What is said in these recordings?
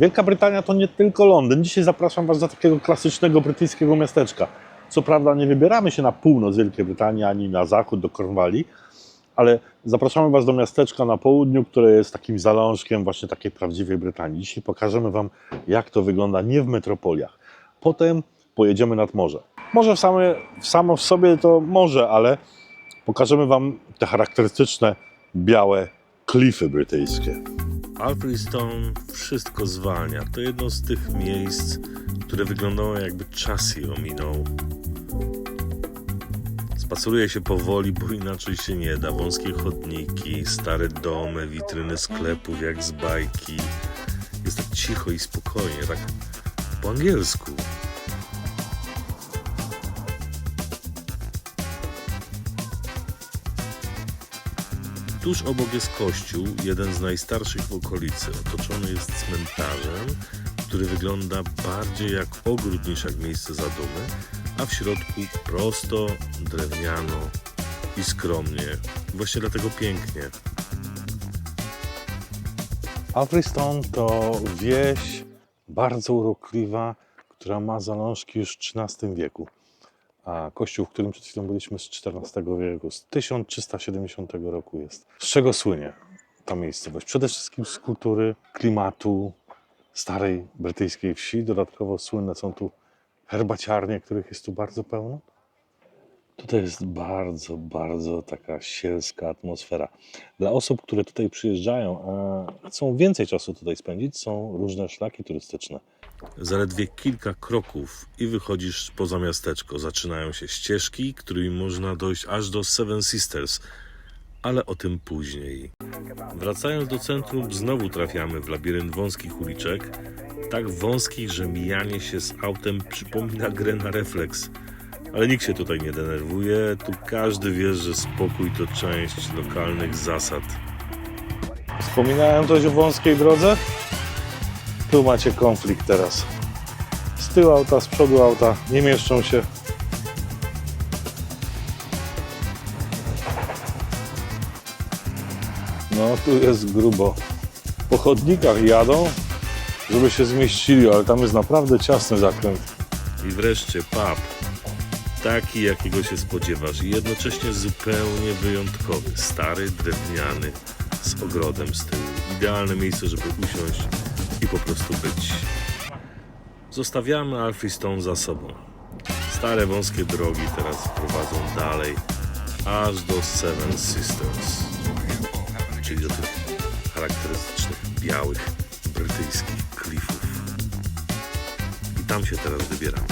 Wielka Brytania to nie tylko Londyn. Dzisiaj zapraszam Was do takiego klasycznego brytyjskiego miasteczka. Co prawda nie wybieramy się na północ Wielkiej Brytanii ani na zachód do Cornwalli, ale zapraszamy Was do miasteczka na południu, które jest takim zalążkiem właśnie takiej prawdziwej Brytanii. Dzisiaj pokażemy Wam, jak to wygląda nie w metropoliach. Potem pojedziemy nad morze. Może same, samo w sobie to morze, ale pokażemy Wam te charakterystyczne białe klify brytyjskie. Alfredstone wszystko zwalnia. To jedno z tych miejsc, które wyglądało jakby czas je ominął. Spaceruje się powoli, bo inaczej się nie da. Wąskie chodniki, stare domy, witryny sklepów jak z bajki. Jest tak cicho i spokojnie, tak po angielsku. Tuż obok jest kościół, jeden z najstarszych w okolicy. Otoczony jest cmentarzem, który wygląda bardziej jak ogród niż jak miejsce zadumy, a w środku prosto, drewniano i skromnie. Właśnie dlatego pięknie. Alfredstone to wieś bardzo urokliwa, która ma zalążki już w XIII wieku. A kościół, w którym przed chwilą byliśmy z XIV wieku, z 1370 roku jest. Z czego słynie ta miejscowość? Przede wszystkim z kultury, klimatu starej brytyjskiej wsi. Dodatkowo słynne są tu herbaciarnie, których jest tu bardzo pełno. Tutaj jest bardzo, bardzo taka sielska atmosfera. Dla osób, które tutaj przyjeżdżają, a chcą więcej czasu tutaj spędzić, są różne szlaki turystyczne. Zaledwie kilka kroków i wychodzisz poza miasteczko. Zaczynają się ścieżki, którymi można dojść aż do Seven Sisters, ale o tym później. Wracając do centrum, znowu trafiamy w labirynt wąskich uliczek, tak wąskich, że mijanie się z autem przypomina grę na refleks. Ale nikt się tutaj nie denerwuje, tu każdy wie, że spokój to część lokalnych zasad. Wspominałem coś o wąskiej drodze? Tu macie konflikt teraz. Z tyłu auta, z przodu auta nie mieszczą się. No, tu jest grubo. Po chodnikach jadą, żeby się zmieścili, ale tam jest naprawdę ciasny zakręt. I wreszcie pub. Taki, jakiego się spodziewasz i jednocześnie zupełnie wyjątkowy. Stary, drewniany, z ogrodem z tyłu. Idealne miejsce, żeby usiąść i po prostu być. Zostawiamy Alfristone za sobą. Stare, wąskie drogi teraz prowadzą dalej, aż do Seven Sisters, czyli do tych charakterystycznych, białych, brytyjskich klifów. I tam się teraz wybieramy.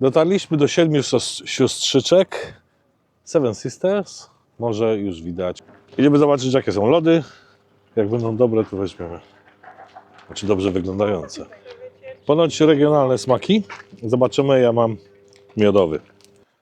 Dotarliśmy do siedmiu siostrzyczek. Seven Sisters. Może już widać. Idziemy zobaczyć, jakie są lody. Jak będą dobre, to weźmiemy. Znaczy dobrze wyglądające. Ponoć regionalne smaki. Zobaczymy, ja mam miodowy.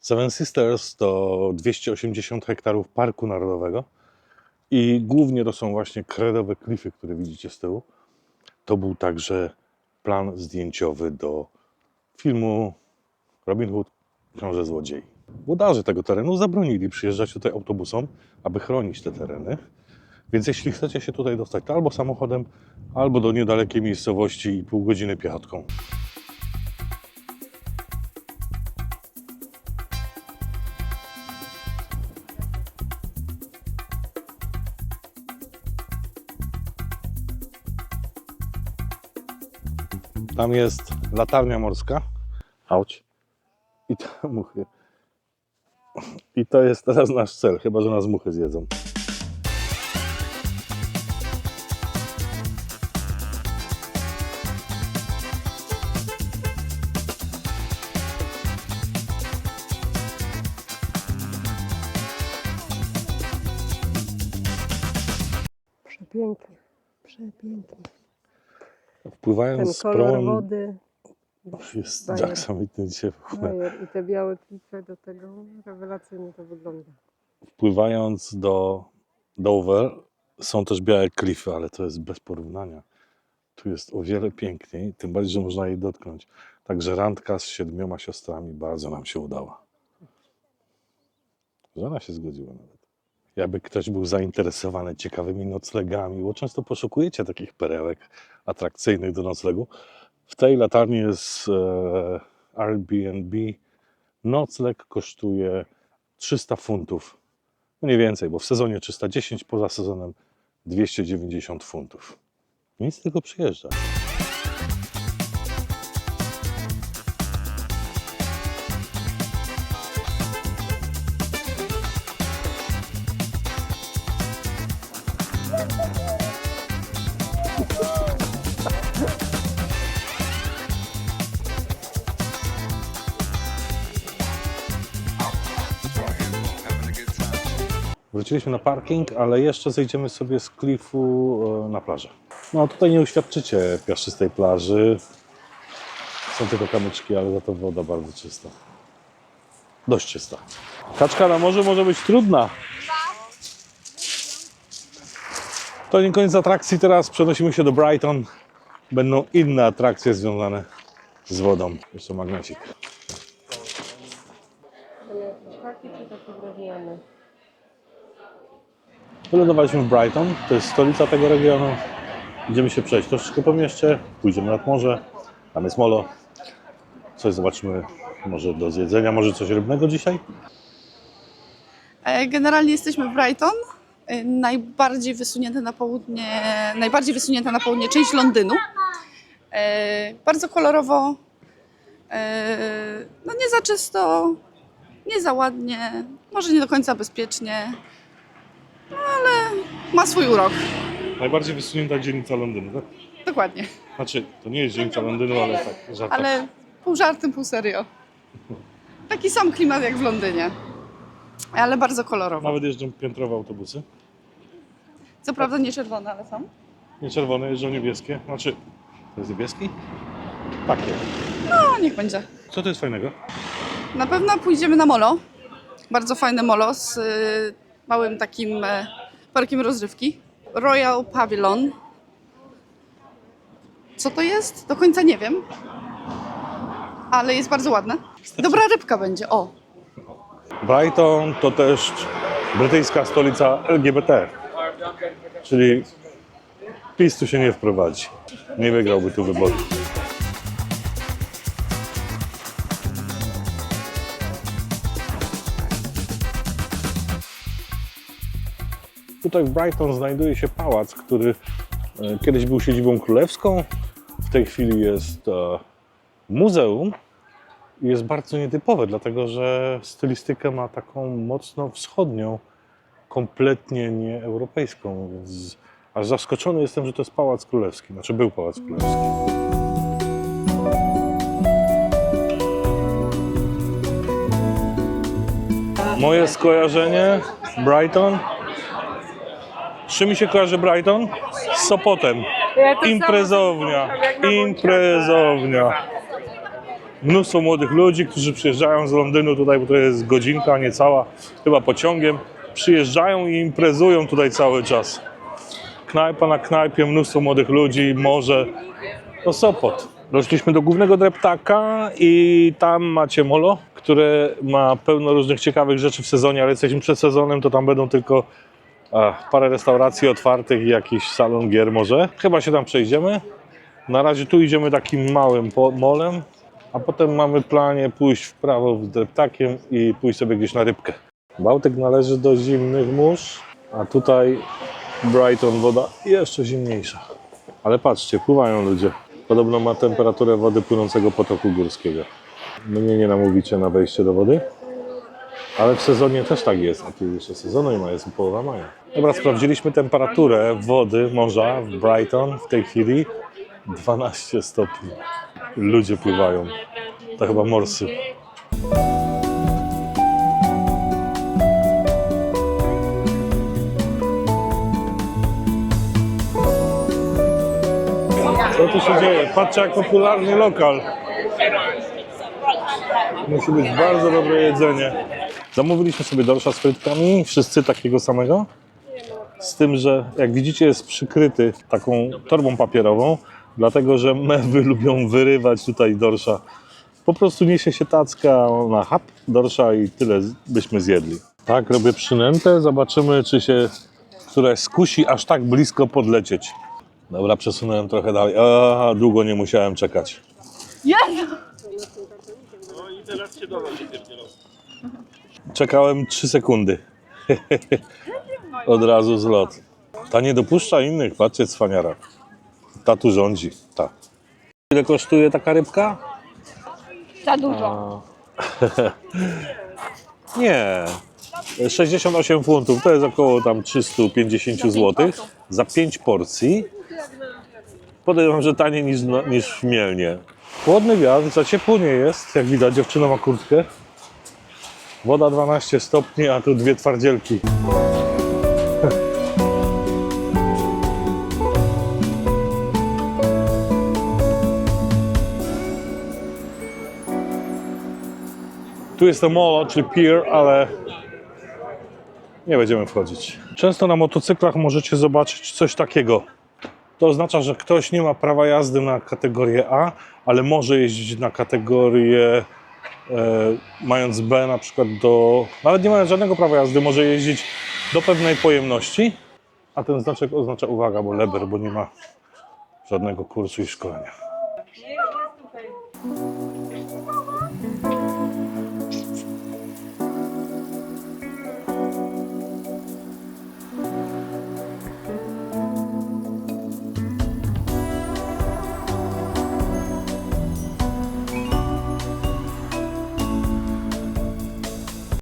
Seven Sisters to 280 hektarów parku narodowego. I głównie to są właśnie kredowe klify, które widzicie z tyłu. To był także plan zdjęciowy do filmu Robin Hood, Książę Złodziei. Włodarze tego terenu zabronili przyjeżdżać tutaj autobusom, aby chronić te tereny. Więc jeśli chcecie się tutaj dostać, to albo samochodem, albo do niedalekiej miejscowości i pół godziny piechotką. Tam jest latarnia morska. Auć. I muchy. I to jest teraz nasz cel, chyba że nas muchy zjedzą. Przepięknie, przepięknie. Ten Wpływając z kolor wody, jest Bajer. aksamitny dzisiaj w ogóle. i te białe klify do tego, rewelacyjnie to wygląda. Wpływając do Dover są też białe klify, ale to jest bez porównania. Tu jest o wiele piękniej, tym bardziej, że można jej dotknąć. Także randka z siedmioma siostrami bardzo nam się udała. Żona się zgodziła nawet. jakby ktoś był zainteresowany ciekawymi noclegami, bo często poszukujecie takich perełek atrakcyjnych do noclegu. W tej latarni jest e, Airbnb. Nocleg kosztuje 300 funtów. Mniej więcej, bo w sezonie 310, poza sezonem 290 funtów. Nic z tego przyjeżdża. Wróciliśmy na parking, ale jeszcze zejdziemy sobie z klifu e, na plażę. No tutaj nie uświadczycie piaszczystej plaży. Są tylko kamyczki, ale za to woda bardzo czysta. Dość czysta. Kaczka na morzu może być trudna. To nie koniec atrakcji, teraz przenosimy się do Brighton. Będą inne atrakcje związane z wodą. Jeszcze magnecik. Taki czy taki drewniany? Wylądowaliśmy w Brighton, to jest stolica tego regionu. Idziemy się przejść troszeczkę po mieście, pójdziemy nad morze, tam jest molo. Coś zobaczymy, może do zjedzenia, może coś rybnego dzisiaj? E, Generalnie jesteśmy w Brighton, e, najbardziej wysunięte na południe, najbardziej wysunięta na południe część Londynu. E, Bardzo kolorowo, no nie za czysto, nie za ładnie, może nie do końca bezpiecznie, ma swój urok. Najbardziej wysunięta dzielnica Londynu, tak? Dokładnie, Znaczy, to nie jest dzielnica Londynu, ale tak, ale pół żartem, pół serio. Taki sam klimat jak w Londynie, ale bardzo kolorowo. Nawet jeżdżą piętrowe autobusy. Co prawda nie czerwone, ale są. Nie czerwone, jeżdżą niebieskie. Znaczy, to jest niebieski? Takie. No, niech będzie. Co to jest fajnego? Na pewno pójdziemy na molo. Bardzo fajne molo z y, małym takim e, parkiem rozrywki. Royal Pavilion. Co to jest? Do końca nie wiem. Ale jest bardzo ładne. Dobra rybka będzie, o. Brighton to też brytyjska stolica LGBT. Czyli PiS tu się nie wprowadzi. Nie wygrałby tu wyborów. Tutaj w Brighton znajduje się pałac, który e, kiedyś był siedzibą królewską. W tej chwili jest e, muzeum i jest bardzo nietypowe, dlatego że stylistykę ma taką mocno wschodnią, kompletnie nie europejską, więc aż zaskoczony jestem, że to jest Pałac Królewski, znaczy był Pałac Królewski. Moje skojarzenie Brighton. Czym mi się kojarzy Brighton? Z Sopotem. Imprezownia. Imprezownia mnóstwo młodych ludzi, którzy przyjeżdżają z Londynu tutaj, bo to jest godzinka, niecała, chyba pociągiem. Przyjeżdżają i imprezują tutaj cały czas. Knajpa na knajpie, mnóstwo młodych ludzi, morze. To Sopot. Doszliśmy do głównego dreptaka i tam macie molo, które ma pełno różnych ciekawych rzeczy w sezonie, ale jesteśmy przed sezonem, to tam będą tylko parę restauracji otwartych i jakiś salon gier może. Chyba się tam przejdziemy. Na razie tu idziemy takim małym molem, a potem mamy planie pójść w prawo z dreptakiem i pójść sobie gdzieś na rybkę. Bałtyk należy do zimnych mórz, a tutaj Brighton woda jeszcze zimniejsza. Ale patrzcie, pływają ludzie. Podobno ma temperaturę wody płynącego potoku górskiego. Mnie nie namówicie na wejście do wody, ale w sezonie też tak jest, a tu jeszcze sezonu nie ma, jest połowa maja. Dobra, sprawdziliśmy temperaturę wody morza w Brighton w tej chwili 12 stopni. Ludzie pływają. To chyba morsy. Co tu się dzieje? Patrzcie jak popularny lokal. Musi być bardzo dobre jedzenie. Zamówiliśmy sobie dorsza z frytkami, wszyscy takiego samego. Z tym, że jak widzicie jest przykryty taką torbą papierową, dlatego że mewy lubią wyrywać tutaj dorsza. Po prostu niesie się tacka na hap dorsza i tyle byśmy zjedli. Tak, robię przynętę. Zobaczymy, czy się któraś skusi aż tak blisko podlecieć. Dobra, przesunąłem trochę dalej. A, długo nie musiałem czekać. Jezu! Czekałem 3 sekundy. Od razu zlot. Ta nie dopuszcza innych, patrzcie, cwaniara. Ta tu rządzi, ta. Ile kosztuje taka rybka? Za dużo. Nie. 68 funtów to jest około tam 350 zł za 5 porcji. Podejrzewam, że taniej niż, niż w Mielnie. Chłodny wiatr, za ciepło nie jest. Jak widać, dziewczyna ma kurtkę. Woda 12 stopni, a tu dwie twardzielki. Tu jest to molo, czyli pier, ale nie będziemy wchodzić. Często na motocyklach możecie zobaczyć coś takiego to oznacza, że ktoś nie ma prawa jazdy na kategorię A, ale może jeździć na kategorię e, mając B na przykład do, nawet nie mając żadnego prawa jazdy, może jeździć do pewnej pojemności, a ten znaczek oznacza uwaga, bo leber, bo nie ma żadnego kursu i szkolenia.